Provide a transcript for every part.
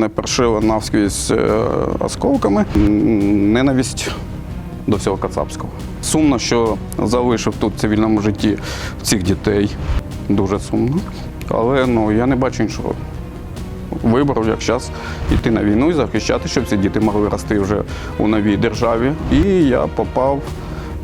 Не першили навскрізь е, осколками. Ненависть до всього Кацапського. Сумно, що залишив тут в цивільному житті цих дітей. Дуже сумно. Але ну, я не бачу іншого вибору, як зараз йти на війну і захищати, щоб ці діти могли рости вже у новій державі. І я попав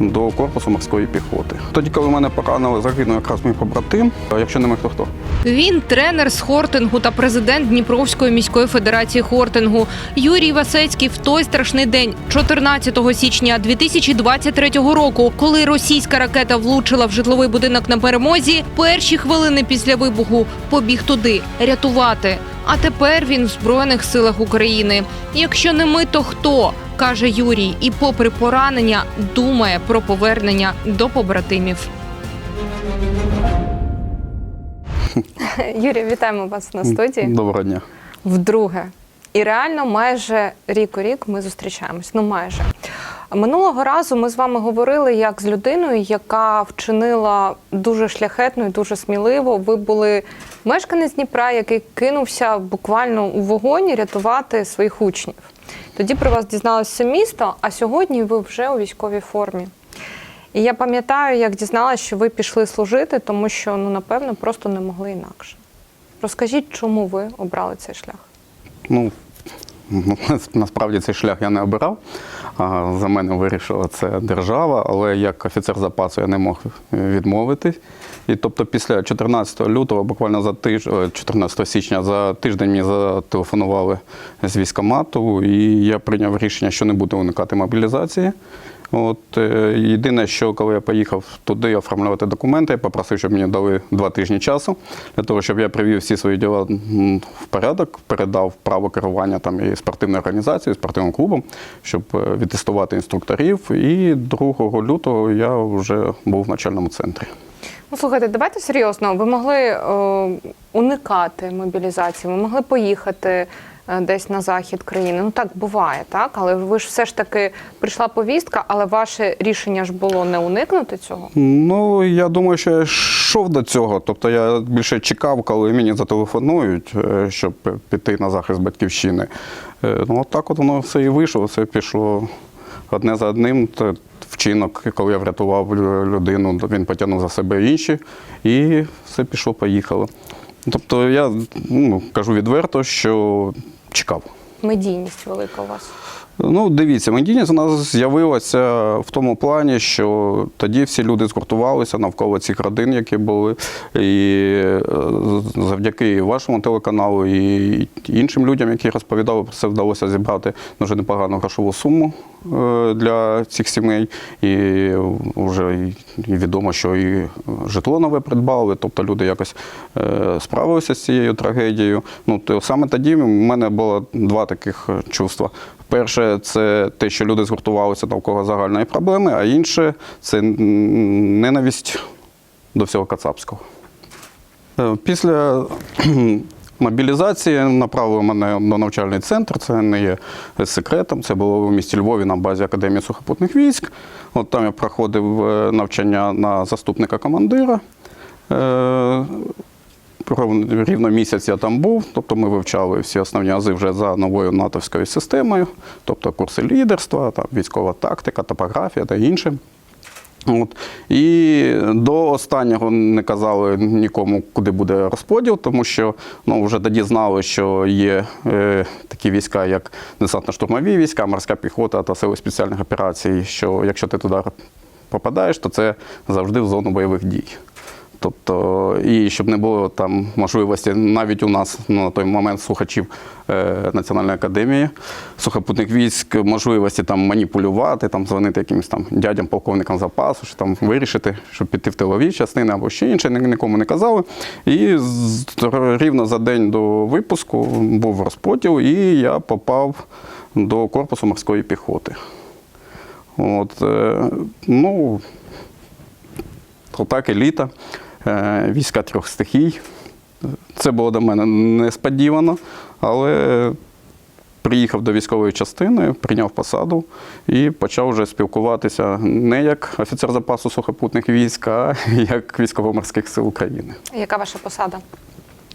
до корпусу морської піхоти. Тоді, коли мене поранили, загинув якраз мій побратим. Якщо не ми, хто хто? Він тренер з хортингу та президент Дніпровської міської федерації хортингу. Юрій Васецький в той страшний день, 14 січня 2023 року, коли російська ракета влучила в житловий будинок на перемозі, перші хвилини після вибуху побіг туди рятувати. А тепер він в збройних силах України. Якщо не ми, то хто? Каже Юрій, і, попри поранення, думає про повернення до побратимів. Юрій, вітаємо вас на студії. Доброго дня. Вдруге. І реально майже рік у рік ми зустрічаємось. Ну майже. Минулого разу ми з вами говорили як з людиною, яка вчинила дуже шляхетно і дуже сміливо. Ви були мешканець Дніпра, який кинувся буквально у вогонь рятувати своїх учнів. Тоді про вас дізналося місто, а сьогодні ви вже у військовій формі. І я пам'ятаю, як дізналася, що ви пішли служити, тому що ну напевно просто не могли інакше. Розкажіть, чому ви обрали цей шлях? Ну, насправді цей шлях я не обирав. За мене вирішила це держава, але як офіцер запасу я не мог відмовитись. І тобто після 14 лютого, буквально за тиждень, 14 січня, за тиждень мені зателефонували з військомату, і я прийняв рішення, що не буду уникати мобілізації. От е, єдине, що коли я поїхав туди оформлювати документи, я попросив, щоб мені дали два тижні часу для того, щоб я привів всі свої діла в порядок, передав право керування там і спортивною організацією, і спортивним клубом, щоб е, відтестувати інструкторів. І 2 лютого я вже був в навчальному центрі. Ну, слухайте, давайте серйозно. Ви могли е, уникати мобілізації, ви могли поїхати десь на захід країни. Ну так буває, так? Але ви ж все ж таки прийшла повістка, але ваше рішення ж було не уникнути цього. Ну, я думаю, що я йшов до цього. Тобто я більше чекав, коли мені зателефонують, е, щоб піти на захист батьківщини. Е, Ну, от так от воно все і вийшло, все пішло одне за одним. Вчинок, коли я врятував людину, він потягнув за себе інші, і все пішло, поїхало. Тобто я ну, кажу відверто, що чекав. Медійність велика у вас. Ну, дивіться, медійність у з'явилася в тому плані, що тоді всі люди згуртувалися навколо цих родин, які були. І е, завдяки вашому телеканалу і іншим людям, які розповідали про це, вдалося зібрати дуже непогану грошову суму е, для цих сімей. І вже відомо, що і житло нове придбали, тобто люди якось е, справилися з цією трагедією. Ну, то саме тоді в мене було два таких чувства. Перше, це те, що люди згуртувалися навколо загальної проблеми, а інше це ненависть до всього Кацапського. Е, Після мобілізації направили мене на навчальний центр. Це не є секретом. Це було в місті Львові на базі Академії сухопутних військ. От там я проходив е, навчання на заступника командира. Рівно місяць я там був, тобто ми вивчали всі основні ази вже за новою натовською системою, тобто курси лідерства, там, військова тактика, топографія та інше. От. І до останнього не казали нікому, куди буде розподіл, тому що ну, вже тоді знали, що є е, такі війська, як десантно-штурмові війська, морська піхота та сили спеціальних операцій, що якщо ти туди попадаєш, то це завжди в зону бойових дій. Тобто, і щоб не було там можливості навіть у нас ну, на той момент слухачів е, Національної академії сухопутних військ, можливості там маніпулювати, там дзвонити якимось там дядям, полковникам запасу, що там вирішити, щоб піти в тилові частини або ще інше, нікому не казали. І рівно за день до випуску був розподіл, і я попав до корпусу морської піхоти. От, е, ну, Отак еліта, е, війська трьох стихій. Це було до мене несподівано, але приїхав до військової частини, прийняв посаду і почав вже спілкуватися не як офіцер запасу сухопутних військ, а як військово-морських сил України. Яка ваша посада?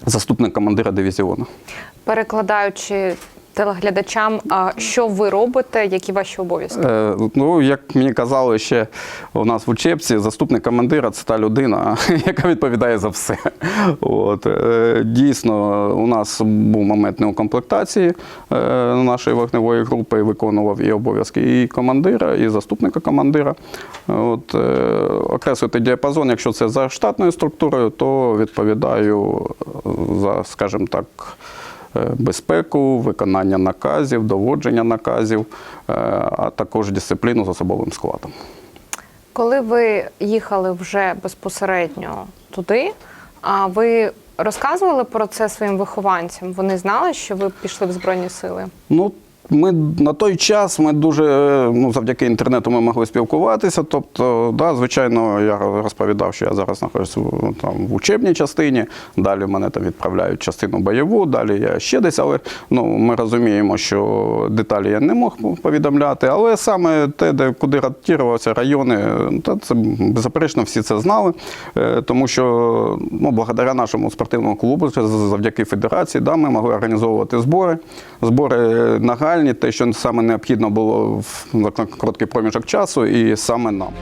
заступник командира дивізіону. Перекладаючи телеглядачам, що ви робите, які ваші обов'язки? Е, Ну, як мені казали ще у нас в учебці, заступник командира це та людина, яка відповідає за все. От. е, Дійсно, у нас був момент неукомплектації е, нашої вогневої групи, виконував і обов'язки і командира, і заступника командира. От, е, окреслити діапазон, якщо це за штатною структурою, то відповідаю за, скажімо так, безпеку, виконання наказів, доводження наказів, е, а також дисципліну з особовим складом. Коли ви їхали вже безпосередньо туди, а ви розказували про це своїм вихованцям? Вони знали, що ви пішли в збройні сили? Ну, ми на той час ми дуже е, ну, завдяки інтернету ми могли спілкуватися. Тобто, да, звичайно, я розповідав, що я зараз знаходжуся там в учебній частині. Далі мене там відправляють частину бойову, далі я ще десь, але ну ми розуміємо, що деталі я не мог повідомляти. Але саме те, де куди ротувався райони, та це беззаперечно всі це знали. Е, Тому що ну, благодаря нашому спортивному клубу, завдяки федерації, да, ми могли організовувати збори. Збори нагальні, те, що саме необхідно було в короткий проміжок часу, і саме нам.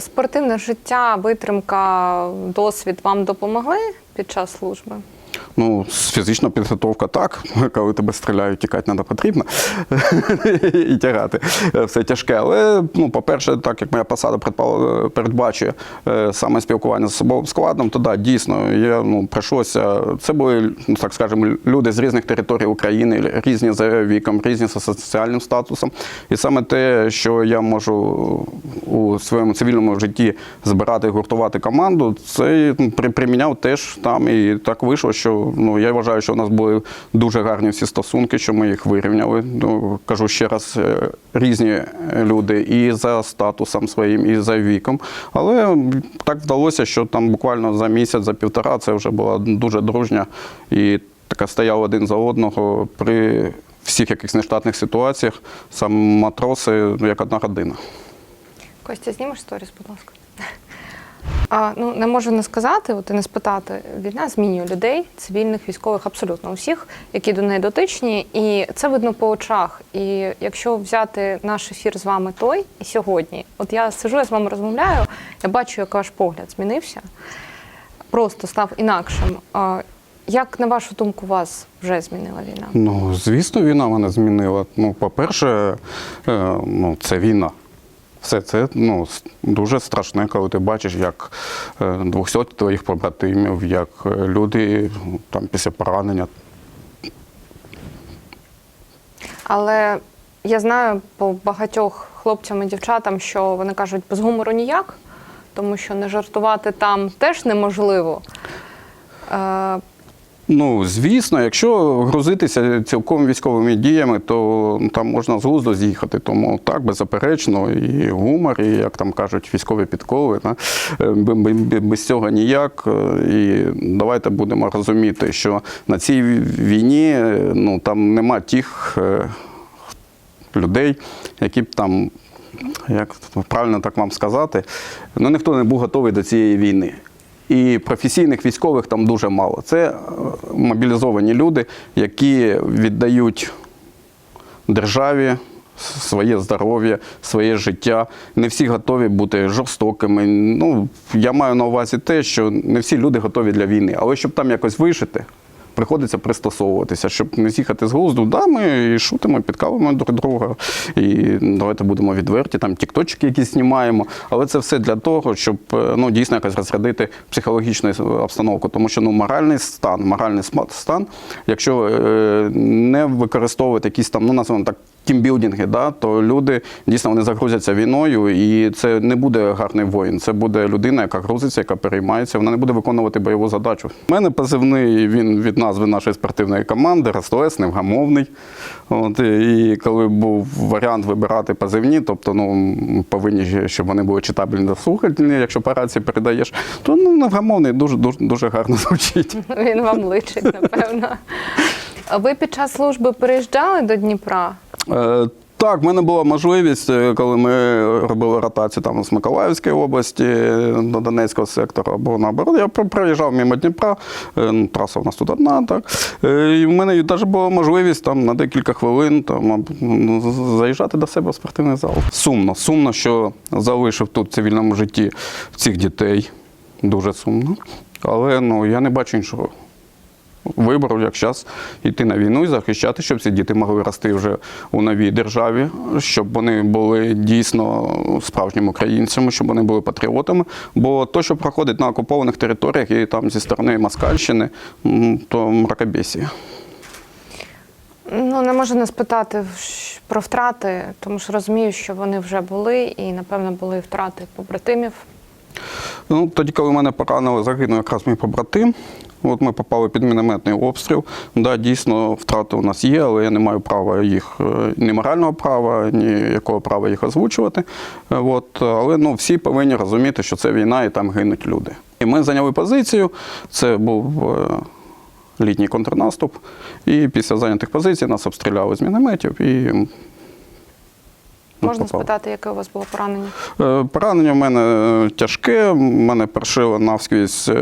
Спортивне життя, витримка, досвід вам допомогли під час служби? Ну, фізична підготовка так, коли тебе стріляють, тікати треба потрібно і тягати. Е, Все тяжке. Але, ну, по-перше, так як моя посада предпал- передбачує е, саме спілкування з особовим складом, то да, дійсно, я, ну, прийшлося. Це були, ну, так скажемо, люди з різних територій України, різні за віком, різні за соціальним статусом. І саме те, що я можу у своєму цивільному житті збирати, гуртувати команду, це ну, при- приміняв теж там. І так вийшло, що ну, я вважаю, що у нас були дуже гарні всі стосунки, що ми їх вирівняли. Ну, кажу ще раз, е, різні люди і за статусом своїм, і за віком. Але так вдалося, що там буквально за місяць, за півтора це вже була дуже дружня і така стояла один за одного при всіх якихось нештатних ситуаціях. Сам матроси як одна родина. Костя, знімеш сторіс, будь ласка. А, ну, не можу не сказати, от і не спитати. Війна змінює людей, цивільних, військових, абсолютно усіх, які до неї дотичні. І це видно по очах. І якщо взяти наш ефір з вами той і сьогодні, от я сижу, я з вами розмовляю, я бачу, як ваш погляд змінився, просто став інакшим. Як, на вашу думку, вас вже змінила війна? Ну, звісно, війна мене змінила. Ну, по-перше, е, ну, це війна. Все це ну, дуже страшне, коли ти бачиш, як е, 200 твоїх побратимів, як е, люди там, після поранення Але я знаю по багатьох хлопцям і дівчатам, що вони кажуть, без гумору ніяк, тому що не жартувати там теж неможливо. Ну, звісно, якщо грузитися цілком військовими діями, то там можна з глузду з'їхати. Тому так, беззаперечно, і гумор, і як там кажуть, військові підкови. Да? Е, Без цього ніяк. Е, І давайте будемо розуміти, що на цій війні е, ну, там нема тих людей, які б там. Як правильно так вам сказати, ну ніхто не був готовий до цієї війни. І професійних військових там дуже мало. Це е, мобілізовані люди, які віддають державі своє здоров'я, своє життя. Не всі готові бути жорстокими. Ну, я маю на увазі те, що не всі люди готові для війни. Але щоб там якось вижити, приходиться пристосовуватися, щоб не з'їхати з глузду. Да, ми і шутимо, підкалуємо друг друга. І давайте будемо відверті, там тікточки якісь знімаємо. Але це все для того, щоб е, ну, дійсно якось розрядити психологічну обстановку. Тому що ну, моральний стан, моральний стан, якщо е, не використовувати якісь там, ну називаємо так. Тімбілдинги, да, то люди дійсно вони загрузяться війною, і це не буде гарний воїн. Це буде людина, яка грузиться, яка переймається. Вона не буде виконувати бойову задачу. У мене позивний він від назви нашої спортивної команди Ростовець, невгамовний. От, і коли був варіант вибирати позивні, тобто ну, повинні, щоб вони були читабельні та слухательні, якщо по рації передаєш, то ну, невгамовний дуже, дуже, дуже гарно звучить. він вам личить, напевно. Ви під час служби переїжджали до Дніпра? Е, Так, в мене була можливість, е, коли ми робили ротацію там з Миколаївської області до Донецького сектору або наоборот. Я приїжджав мимо Дніпра, е, ну, траса у нас тут одна, так. І в мене навіть була можливість там на декілька хвилин там, ну, заїжджати до себе в спортивний зал. Сумно, сумно, що залишив тут в цивільному житті цих дітей. Дуже сумно. Але ну, я не бачу іншого вибору, як зараз йти на війну і захищати, щоб ці діти могли рости вже у новій державі, щоб вони були дійсно справжніми українцями, щоб вони були патріотами. Бо то, що проходить на окупованих територіях і там зі сторони Москальщини, то мракобесія. Ну, не можу не спитати про втрати, тому що розумію, що вони вже були, і напевно були втрати побратимів. Ну, тоді, коли мене поранили, загинув якраз мій побратим. От ми попали під мінометний обстріл. Да, дійсно, втрати у нас є, але я не маю права їх, е, ні морального права, ні якого права їх озвучувати. Е, От, але ну, всі повинні розуміти, що це війна і там гинуть люди. І ми зайняли позицію. Це був е, літній контрнаступ. І після зайнятих позицій нас обстріляли з мінометів і. Можна попали. спитати, яке у вас було поранення? Е, Поранення в мене е, тяжке, мене першило навскрізь е,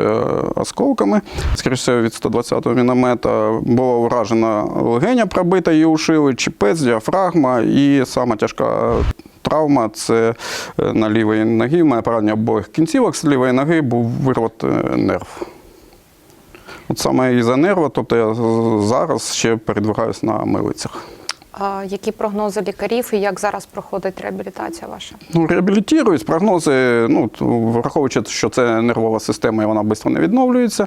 осколками, скоріше від 120-го міномета. Була уражена легеня пробита, її ушили, чіпець, діафрагма і сама тяжка травма це на лівій ногі. У мене поранення обох кінцівок з лівої ноги був вирват нерв. От саме із-за нерва, тобто я зараз ще передвигаюся на милицях. Які прогнози лікарів і як зараз проходить реабілітація ваша? Ну, реабілітують, прогнози, ну, враховуючи, що це нервова система і вона швидко не відновлюється.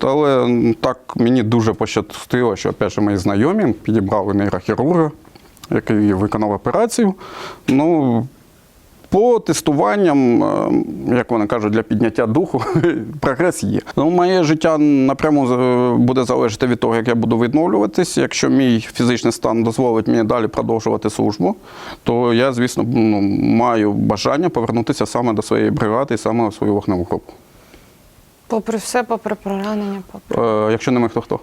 Але так мені дуже пощастило, що опять мої знайомі підібрали нейрохірурга, який виконав операцію. Ну, по тестуванням, е, як вони кажуть, для підняття духу, прогрес є. Ну, моє життя напряму буде залежати від того, як я буду відновлюватись. Якщо мій фізичний стан дозволить мені далі продовжувати службу, то я, звісно, ну, маю бажання повернутися саме до своєї бригади і саме у свою вогневу групу. Попри все, попри поранення, попри. Е, Якщо не ми, хто хто?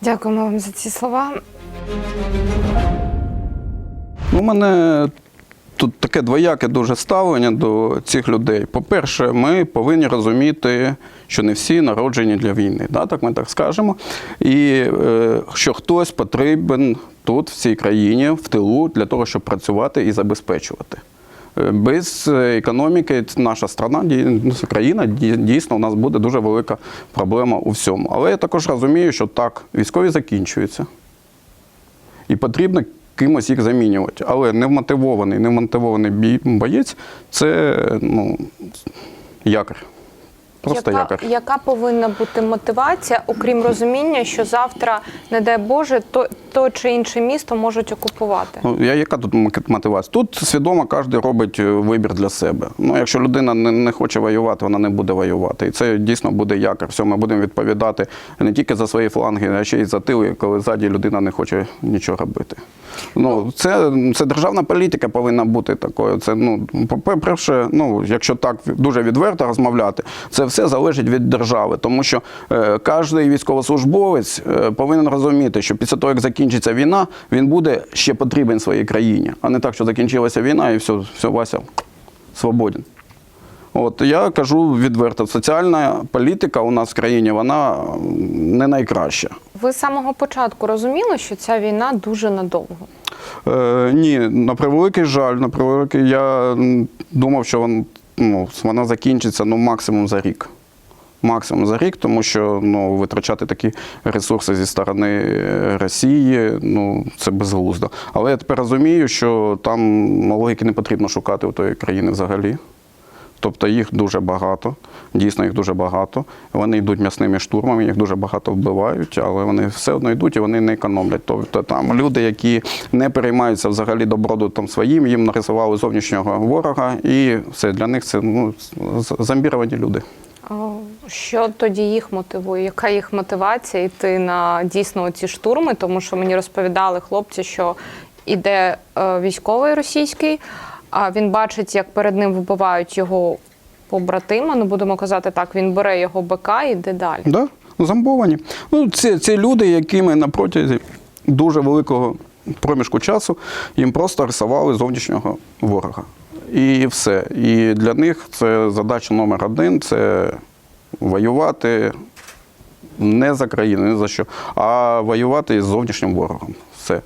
Дякуємо вам за ці слова. У мене тут таке двояке дуже ставлення до цих людей. По-перше, ми повинні розуміти, що не всі народжені для війни, да, так ми так скажемо. І е, що хтось потрібен тут, в цій країні, в тилу, для того, щоб працювати і забезпечувати. Е, Без е, економіки наша страна, ну, країна дійсно у нас буде дуже велика проблема у всьому. Але я також розумію, що так, військові закінчуються і потрібно кимось їх замінювати. Але невмотивований, невмотивований боєць це ну, якір. Просто яка, якір. яка повинна бути мотивація, окрім розуміння, що завтра, не дай Боже, то, то чи інше місто можуть окупувати? Ну, я, яка тут мотивація? Тут свідомо кожен робить е, вибір для себе. Ну, якщо людина не, не хоче воювати, вона не буде воювати. І це дійсно буде якір. Все, ми будемо відповідати не тільки за свої фланги, а ще й за тили, коли ззаді людина не хоче нічого робити. Ну, це, це державна політика повинна бути такою. Це, ну, по-перше, ну, якщо так дуже відверто розмовляти, це все залежить від держави, тому що е, кожен військовослужбовець е, повинен розуміти, що після того, як закінчиться війна, він буде ще потрібен своїй країні, а не так, що закінчилася війна і все, все Вася свободен. От я кажу відверто, соціальна політика у нас в країні вона не найкраща. Ви з самого початку розуміли, що ця війна дуже надовго. Е, ні, на превеликий жаль, на превеликий, я думав, що вон, ну, вона закінчиться ну, максимум за рік. Максимум за рік, тому що ну, витрачати такі ресурси зі сторони е, Росії ну, це безглуздо. Але я тепер розумію, що там логіки не потрібно шукати у тої країни взагалі. Тобто їх дуже багато, дійсно їх дуже багато. Вони йдуть м'ясними штурмами, їх дуже багато вбивають, але вони все одно йдуть і вони не економлять. Тобто там люди, які не переймаються взагалі добродутом своїм, їм нарисували зовнішнього ворога, і все для них це ну, зомбіровані люди. Що тоді їх мотивує? Яка їх мотивація йти на дійсно ці штурми? Тому що мені розповідали хлопці, що іде е, військовий російський, а він бачить, як перед ним вбивають його побратима. Ну будемо казати так, він бере його БК і йде далі. Да? Зомбовані. Ну, це, це люди, якими на протязі дуже великого проміжку часу їм просто рисували зовнішнього ворога. І все. І для них це задача номер один це воювати не за країну, не за що, а воювати з зовнішнім ворогом. Все.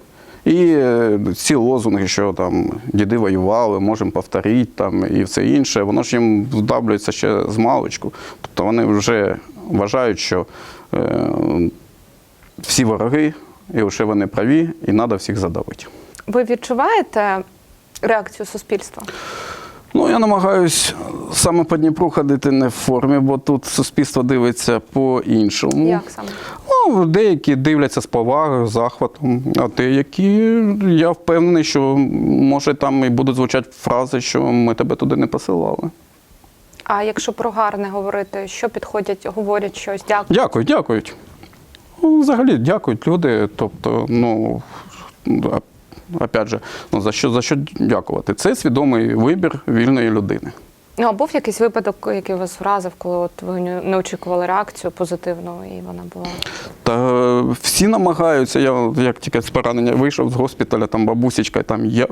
І е, ці лозунги, що там діди воювали, можемо повторити там і все інше, воно ж їм вдавлюється ще з маличку. Тобто вони вже вважають, що е, всі вороги, і лише вони праві, і треба всіх задавити. Ви відчуваєте реакцію суспільства? Ну, я намагаюсь саме по Дніпру ходити не в формі, бо тут суспільство дивиться по-іншому. Як саме? Ну, деякі дивляться з повагою, захватом, а деякі, я впевнений, що може там і будуть звучати фрази, що ми тебе туди не посилали. А якщо про гарне говорити, що підходять, говорять щось, дякую. Дякую, дякують. Ну, взагалі дякують люди. Тобто, ну опять же, ну за що за що дякувати? Це свідомий вибір вільної людини. Ну, а був якийсь випадок, який вас вразив, коли от ви не очікували реакцію позитивну, і вона була. Та е, всі намагаються. Я як тільки з поранення вийшов з госпіталя, там бабусечка, там я.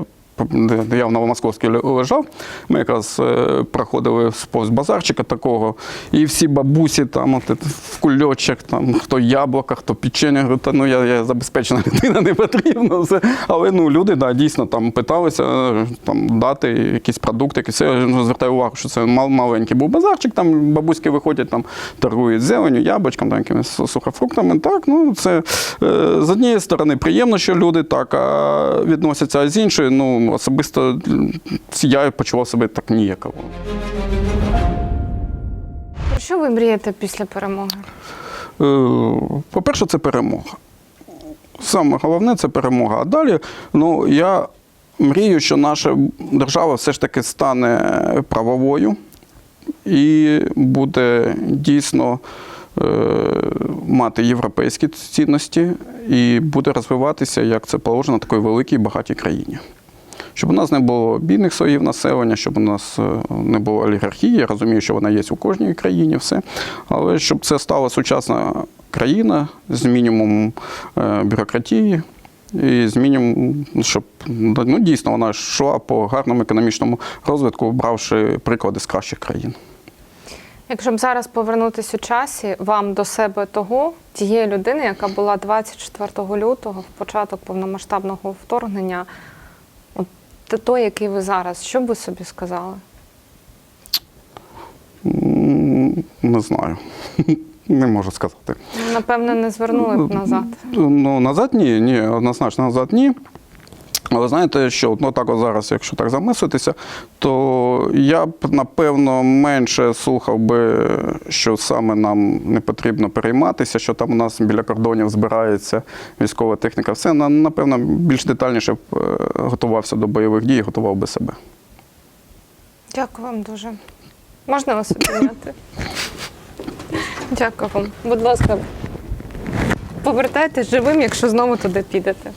Я в Новомосковській лежав, ми якраз е, проходили повз базарчика такого, і всі бабусі там от, в кульочок, там, хто яблука, хто печення, говорю, та ну я, я забезпечена людина, не потрібно все. Але ну, люди да, дійсно там питалися е, там, дати якісь продукти, якісь. Я ну, звертаю увагу, що це мал, маленький був базарчик, там бабуськи виходять, там торгують зеленю, яблучком, там якимись сухофруктами. Так, ну це е, з однієї сторони приємно, що люди так а відносяться, а з іншої, ну особисто я почував себе так ніяково. Про що ви мрієте після перемоги? Е, По-перше, це перемога. Саме головне це перемога. А далі, ну я мрію, що наша держава все ж таки стане правовою і буде дійсно е, мати європейські цінності і буде розвиватися, як це положено, такої великій багатій країні. Щоб у нас не було бідних слоїв населення, щоб у нас е, не було олігархії. Я розумію, що вона є у кожній країні, все. Але щоб це стала сучасна країна з мінімумом е, бюрократії. І з мінімум, щоб ну, дійсно вона йшла по гарному економічному розвитку, бравши приклади з кращих країн. Якщо б зараз повернутися у часі, вам до себе того, тієї людини, яка була 24 лютого, в початок повномасштабного вторгнення, от той, який ви зараз, що б ви собі сказали? Не знаю. Не можу сказати. Напевне, не звернули б назад. Ну, назад ні, ні, однозначно назад ні. Але знаєте, що ну, так от зараз, якщо так замислитися, то я б напевно менше слухав би, що саме нам не потрібно перейматися, що там у нас біля кордонів збирається військова техніка. Все напевно більш детальніше б е, готувався до бойових дій, готував би себе. Дякую вам дуже. Можна вас обійняти? Дякую вам. Будь ласка, повертайтесь живим, якщо знову туди підете.